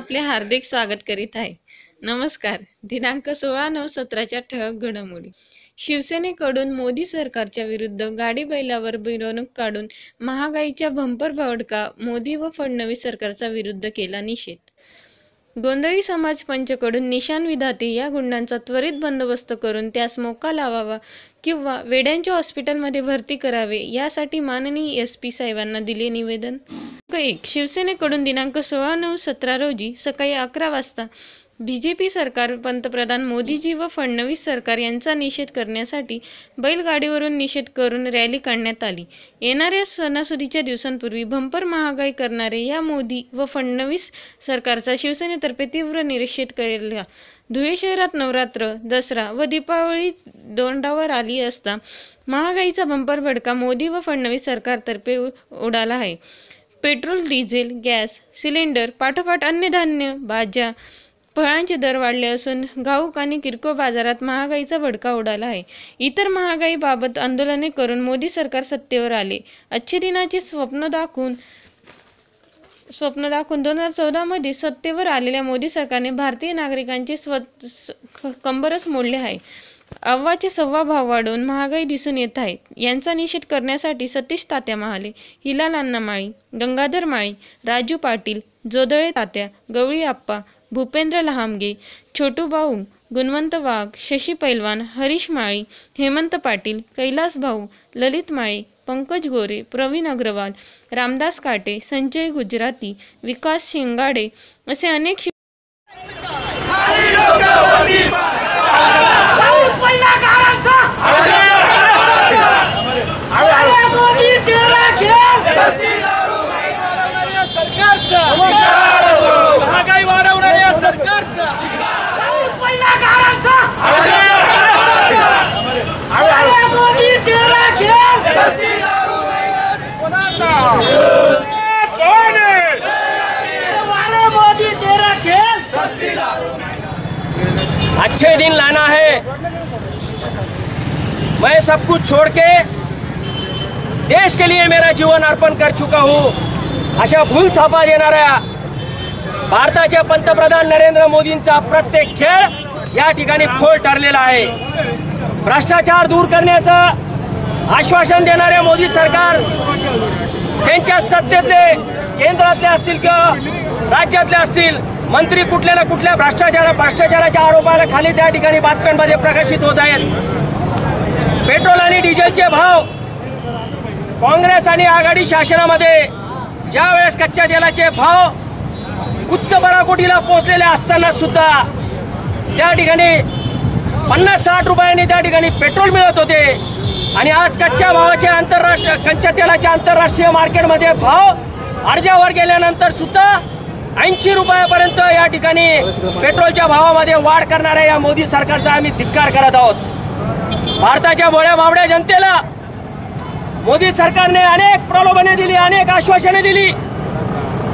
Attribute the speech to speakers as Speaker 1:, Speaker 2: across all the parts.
Speaker 1: आपले हार्दिक स्वागत करीत आहे. नमस्कार. दिनांक सोळा नऊ सतराच्या ठळक घडामोडी. शिवसेनेकडून मोदी सरकारच्या विरुद्ध गाडी बैलावर मिरवणूक काढून महागाईच्या भंपर भडका मोदी व फडणवीस सरकारचा विरुद्ध केला निषेध. गोंधळी समाज पंचकडून निशान विधाते या गुंडांचा त्वरित बंदोबस्त करून त्यास मोका लावावा किंवा वेड्यांच्या हॉस्पिटलमध्ये भरती करावे यासाठी माननीय एस पी साहेबांना दिले निवेदन. एक शिवसेनेकडून दिनांक सोळा नऊ सतरा रोजी सकाळी अकरा वाजता बी जे पी सरकार पंतप्रधान मोदीजी व फडणवीस सरकार यांचा निषेध करण्यासाठी बैलगाडीवरून निषेध करून रॅली काढण्यात आली. येणाऱ्या सणासुदीच्या दिवसांपूर्वी भंपर महागाई करणारे या मोदी व फडणवीस सरकारचा शिवसेनेतर्फे तीव्र निषेध केला. धुळे शहरात नवरात्र दसरा व दीपावळी दोंडावर आली असता महागाईचा भंपर भडका मोदी व फडणवीस सरकारतर्फे उ- उडाला आहे. पेट्रोल डिझेल गॅस सिलेंडर पाठोपाठ अन्नधान्य भाज्या फळांचे दर वाढले असून घाऊक आणि किरकोळ बाजारात महागाईचा भडका उडाला आहे. इतर महागाईबाबत आंदोलने करून मोदी सरकार सत्तेवर आले. अच्छे दिनाचे स्वप्न दाखवून स्वप्न दाखवून दोन हजार चौदामध्ये सत्तेवर आलेल्या मोदी सरकारने भारतीय नागरिकांचे स्व कंबरच मोडले आहे. अव्वाचे सव्वा भाव वाढवून महागाई दिसून येत आहे. यांचा निषेध करण्यासाठी सतीश तात्या महाले हिलाल अण्णा माळी गंगाधर माळी राजू पाटील जोदळे तात्या गवळी आप्पा भूपेंद्र लहामगे छोटू भाऊ गुणवंत वाघ शशी पैलवान हरीश माळी हेमंत पाटील कैलास भाऊ ललित माळे पंकज गोरे प्रवीण अग्रवाल रामदास काटे संजय गुजराती विकास शिंगाडे असे अनेक शि-
Speaker 2: पाऊस पडला गारांचा अरे मोदी तेरा खेळ
Speaker 3: महागाई वाढवणाऱ्या सरकारचा
Speaker 2: पाऊस पडला गारांचा अरे मोदी तेरा खेळ अरे मोदी तेरा खेळ
Speaker 3: अच्छे दिन लाना है। मैं सब कुछ छोड़ के देश के लिए मेरा जीवन अर्पण कर चुका हूँ। अशा भूल थापा देणाऱ्या भारताच्या पंतप्रधान नरेंद्र मोदींचा प्रत्येक खेळ या ठिकाणी फोल ठरलेला आहे. भ्रष्टाचार दूर करण्याचं आश्वासन देणारे मोदी सरकार यांच्या सत्तेतले केंद्रातले असतील किंवा राज्यातले असतील मंत्री कुठल्या ना कुठल्या भ्रष्टाचार भ्रष्टाचाराच्या आरोपाला खाली त्या ठिकाणी बातम्यांमध्ये प्रकाशित होत आहेत. पेट्रोल आणि डिझेलचे भाव काँग्रेस आणि आघाडी शासनामध्ये ज्या वेळेस कच्च्या तेलाचे भाव उच्च बराकोटीला पोहोचलेले असताना सुद्धा त्या ठिकाणी पन्नास साठ रुपयांनी त्या ठिकाणी पेट्रोल मिळत होते. आणि आज कच्च्या भावाचे आंतरराष्ट्रीय कच्च्या तेलाच्या आंतरराष्ट्रीय मार्केटमध्ये भाव अर्ध्यावर गेल्यानंतर सुद्धा ऐंशी रुपयापर्यंत या ठिकाणी पेट्रोलच्या भावामध्ये वाढ करणाऱ्या या मोदी सरकारचा आम्ही धिक्कार करत आहोत. भारताच्या भोळ्या बावड्या जनतेला मोदी सरकारने अनेक प्रलोभने दिली अनेक आश्वासने दिली.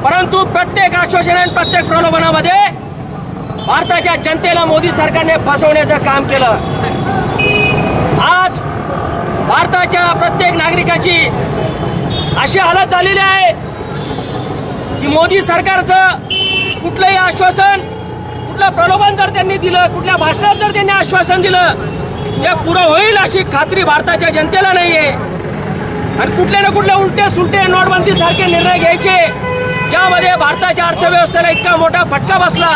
Speaker 3: परंतु प्रत्येक आश्वासन आणि प्रत्येक प्रलोभनामध्ये भारताच्या जनतेला मोदी सरकारने फसवण्याचं काम केलं. आज भारताच्या प्रत्येक नागरिकाची अशी हालत झालेली आहे की मोदी सरकारचं कुठलंही आश्वासन कुठलं प्रलोभन जर त्यांनी दिलं कुठल्या भाषणात जर त्यांनी आश्वासन दिलं ते पुरं होईल अशी खात्री भारताच्या जनतेला नाही आहे आणि कुठल्या ना कुठल्या उलटे सुलटे नोटबंदीसारखे निर्णय घ्यायचे ज्यामध्ये भारताच्या अर्थव्यवस्थेला इतका मोठा फटका बसला.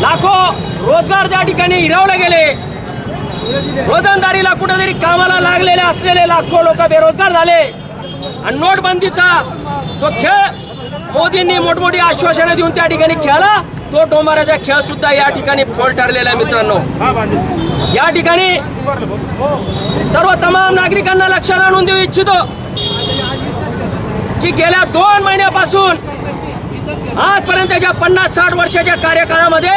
Speaker 3: लाखो रोजगार त्या ठिकाणी हिरावले गेले. रोजंदारीला कुठेतरी कामाला लागलेले असलेले लाखो लोक बेरोजगार झाले. आणि नोटबंदीचा जो खेळ मोदींनी मोठमोठी आश्वासनं देऊन त्या ठिकाणी खेळला. तो डोंबाराचा खेळ सुद्धा या ठिकाणी फोल ठरलेला आहे मित्रांनो. या ठिकाणी सर्व तमाम नागरिकांना लक्षात आणून देऊ इच्छितो की गेल्या दोन महिन्यापासून आजपर्यंतच्या पन्नास साठ वर्षाच्या कार्यकाळामध्ये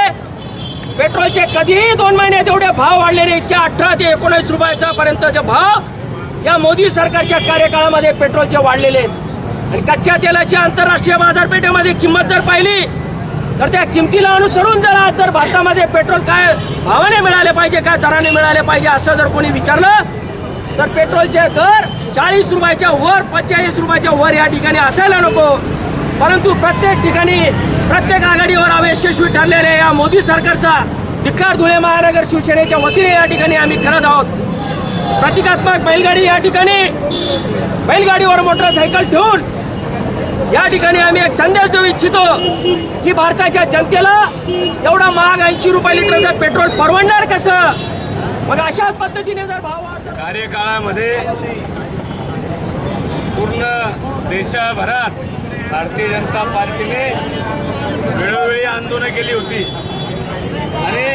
Speaker 3: पेट्रोलचे कधीही दोन महिन्यात एवढे भाव वाढलेले इतक्या अठरा ते एकोणीस रुपयाचा पर्यंतचे भाव या मोदी सरकारच्या कार्यकाळामध्ये पेट्रोलचे वाढलेले आहेत. आणि कच्च्या तेलाची आंतरराष्ट्रीय बाजारपेठेमध्ये किंमत जर पाहिली तर त्या किमतीला अनुसरून जर आज जर भारतामध्ये पेट्रोल काय भावाने मिळाले पाहिजे काय दराने मिळाले पाहिजे असं जर कोणी विचारलं तर पेट्रोलचे दर चाळीस रुपयाच्या वर पंचेचाळीस रुपयाच्या वर या ठिकाणी असायला नको. परंतु प्रत्येक ठिकाणी प्रत्येक आघाडीवर अयशस्वी ठरलेल्या या मोदी सरकारचा धिक्कार धुळे महानगर शिवसेनेच्या वतीने या ठिकाणी आम्ही करत आहोत. प्रतिकात्मक बैलगाडी या ठिकाणी बैलगाडीवर मोटरसायकल ठेवून या ठिकाणी आम्ही एक संदेश देऊ इच्छितो की भारताच्या जनतेला एवढा महाग ऐंशी रुपये लिटरचं पेट्रोल परवडणार कसं? मग अशाच पद्धतीने जर भाव
Speaker 4: कार्यकाळामध्ये पूर्ण देशभरात भारतीय जनता पार्टीने वेळोवेळी आंदोलनं केली होती. आणि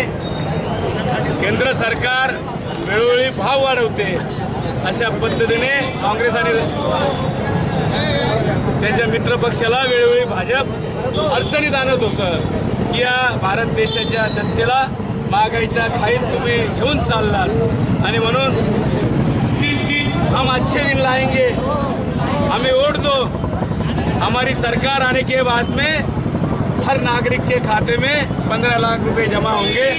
Speaker 4: केंद्र सरकार वेळोवेळी भाव वाढवते अशा पद्धतीने काँग्रेस आणि त्यांच्या मित्रपक्षाला वेळोवेळी भाजप अडचणीत आणत होतं की या भारत देशाच्या जनतेला महागाईच्या खाईत तुम्ही घेऊन चाललात. आणि म्हणून हम अच्छे दिन लाएंगे हमें वोट दो. हमारी सरकार आने के बाद में हर नागरिक के खाते में पंधरा लाख रुपये जमा होंगे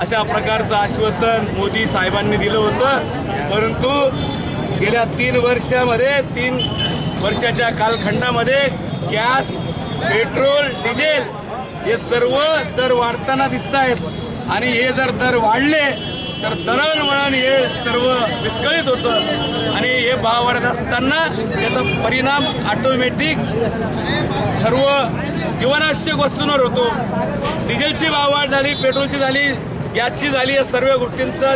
Speaker 4: अशा प्रकारचं आश्वासन मोदी साहेबांनी दिलं होतं. परंतु गेल्या तीन वर्षामध्ये तीन वर्षाच्या कालखंडामध्ये गॅस पेट्रोल डिझेल हे सर्व दर वाढताना दिसत आहेत आणि हे जर दर वाढले तर दळणवळण हे सर्व विस्कळीत होतं. आणि हे भाव वाढत असताना त्याचा परिणाम ऑटोमॅटिक सर्व जीवनावश्यक वस्तूंवर होतो. डिझेलची भाव वाढ झाली पेट्रोलची झाली गॅसची झाली या सर्व गोष्टींचा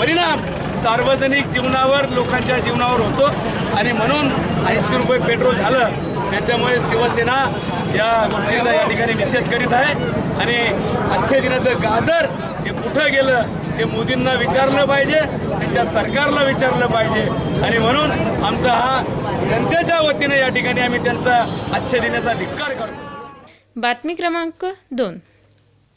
Speaker 4: परिणाम सार्वजनिक जीवनावर लोकांच्या जीवनावर होतो. आणि म्हणून ऐंशी रुपये पेट्रोल झालं त्याच्यामुळे शिवसेना या गोष्टीचा या ठिकाणी निषेध करीत आहे. आणि आजच्या दिनाचं गाजर हे कुठं गेलं हे मोदींना विचारलं पाहिजे त्यांच्या सरकारला विचारलं पाहिजे. आणि म्हणून आमचा हा जनतेच्या वतीने या ठिकाणी आम्ही त्यांचा आजच्या दिनाचा धिक्कार करतो.
Speaker 1: बातमी क्रमांक दोन.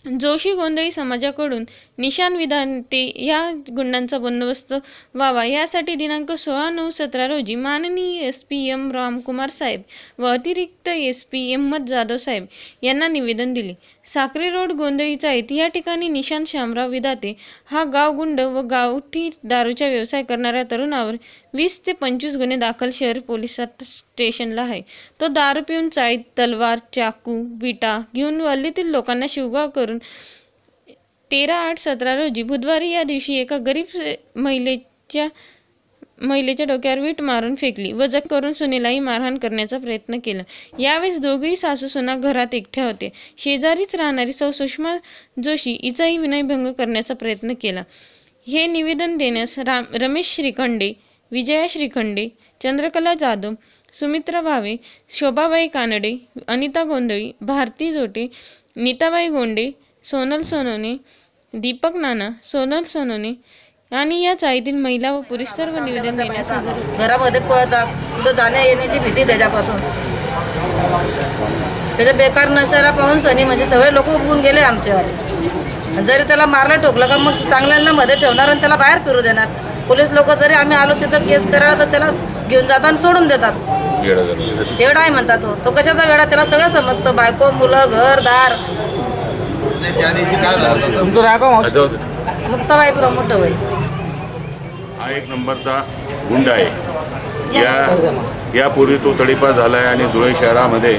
Speaker 1: जोशी गोंधळी समाजाकडून निशान विधानते या गुंडांचा बंदोबस्त व्हावा. यासाठी दिनांक सोळा नऊ सतरा रोजी माननीय एस पी एम रामकुमार साहेब व अतिरिक्त एस पी एहमद जाधव साहेब यांना निवेदन दिले. साक्री रोड गोंधळीचा आहेत या ठिकाणी निशांत शामराव विधाते हा गावगुंड व गावठी दारूचा व्यवसाय करणाऱ्या तरुणावर वीस ते पंचवीस गुन्हे दाखल शहर पोलीस स्टेशनला आहे. तो दारू पिऊन चाळीत तलवार चाकू विटा घेऊन वल्लीतील लोकांना शिवगाव करून तेरा आठ सतरा रोजी बुधवारी या दिवशी एका गरीब महिलेच्या महिलेच्या डोक्यावर वीट मारून फेकली. व जखमी करून सुनेलाही मारहाण करण्याचा प्रयत्न केला. यावेळेस दोघेही सासू सुना घरात एकट्या होते. शेजारीच राहणारी सौ सुषमा जोशी हिचाही विनयभंग करण्याचा प्रयत्न केला. हे निवेदन देण्यास राम रमेश श्रीखंडे विजया श्रीखंडे चंद्रकला जाधव सुमित्रा भावे शोभाबाई कानडे अनिता गोंधळी भारती जोटे नीताबाई गोंडे सोनल सोनोने दीपक नाना सोनल सोनोने आणि या चाळीतील महिला व पुरुष सर्व निवेदन देण्यास.
Speaker 5: घरामध्ये पळता कुठं जाण्या येण्याची भीती त्याच्यापासून. त्याच्या बेकार नशाला पाहून सनी म्हणजे सगळे लोक उभून गेले आमच्यावर जरी त्याला मारलं ठोकलं का मग चांगल्यांना मध्ये ठेवणार आणि त्याला बाहेर फिरू देणार? पोलीस लोक जरी आम्ही आलो तिथं केस करायला तर त्याला घेऊन जातात आणि सोडून देतात. एवढा आहे म्हणतात तो. तो कशाचा वेळा त्याला सगळं समजतं. बायको मुलं घर दार.
Speaker 6: झालं?
Speaker 5: मुक्ताबाई प्रमोट होईल.
Speaker 6: हा एक नंबरचा गुंड आहे. या यापूर्वी तो तडीपार झाला आहे आणि धुळे शहरामध्ये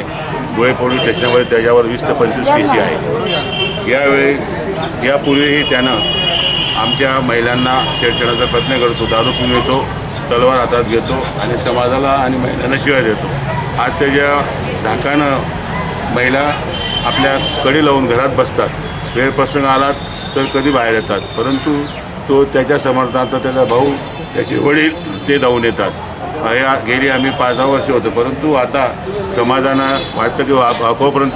Speaker 6: धुळे पोलीस स्टेशनमध्ये त्याच्यावर वीस ते पंचवीस केसी आहे. यावेळी यापूर्वीही त्यानं आमच्या महिलांना छेडछाडाचा प्रयत्न करतो दारू पिऊन येतो तलवार हातात घेतो आणि समाजाला आणि महिलांना शिवाय देतो. आज त्याच्या धाकानं महिला आपल्या कडी लावून घरात बसतात वेळ प्रसंग आला तर कधी बाहेर येतात. परंतु तो त्याच्या समर्थनार्थ त्याचा भाऊ त्याचे वडील ते धावून येतात. या गेली आम्ही पाच दहा वर्ष होतो परंतु आता समाजानं वाटतं की आप-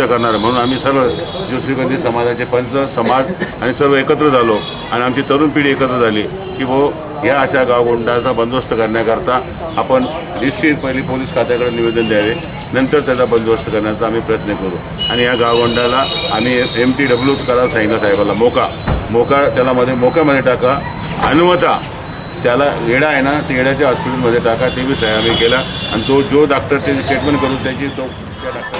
Speaker 6: करणार म्हणून आम्ही सर्व जोशीगंधी समाजाचे पंच समाज आणि सर्व एकत्र झालो. आणि आमची तरुण पिढी एकत्र झाली की वो या अशा गावगुंडाचा बंदोबस्त करण्याकरता आपण निश्चित पहिली पोलीस खात्याकडे निवेदन द्यावे. नंतर त्याचा बंदोबस्त करण्याचा आम्ही प्रयत्न करू. आणि या गावगुंडाला आम्ही एम टी डब्ल्यू करायला सांगितलं साहेबाला मोका. मोका त्याला मध्ये मोक्यामध्ये टाका. अनुमता त्याला येडा आहे ना ते येड्याच्या हॉस्पिटलमध्ये टाका ते बी सयामी केला. आणि तो जो डॉक्टर ते ट्रीटमेंट करून त्याची तो त्या डॉक्टर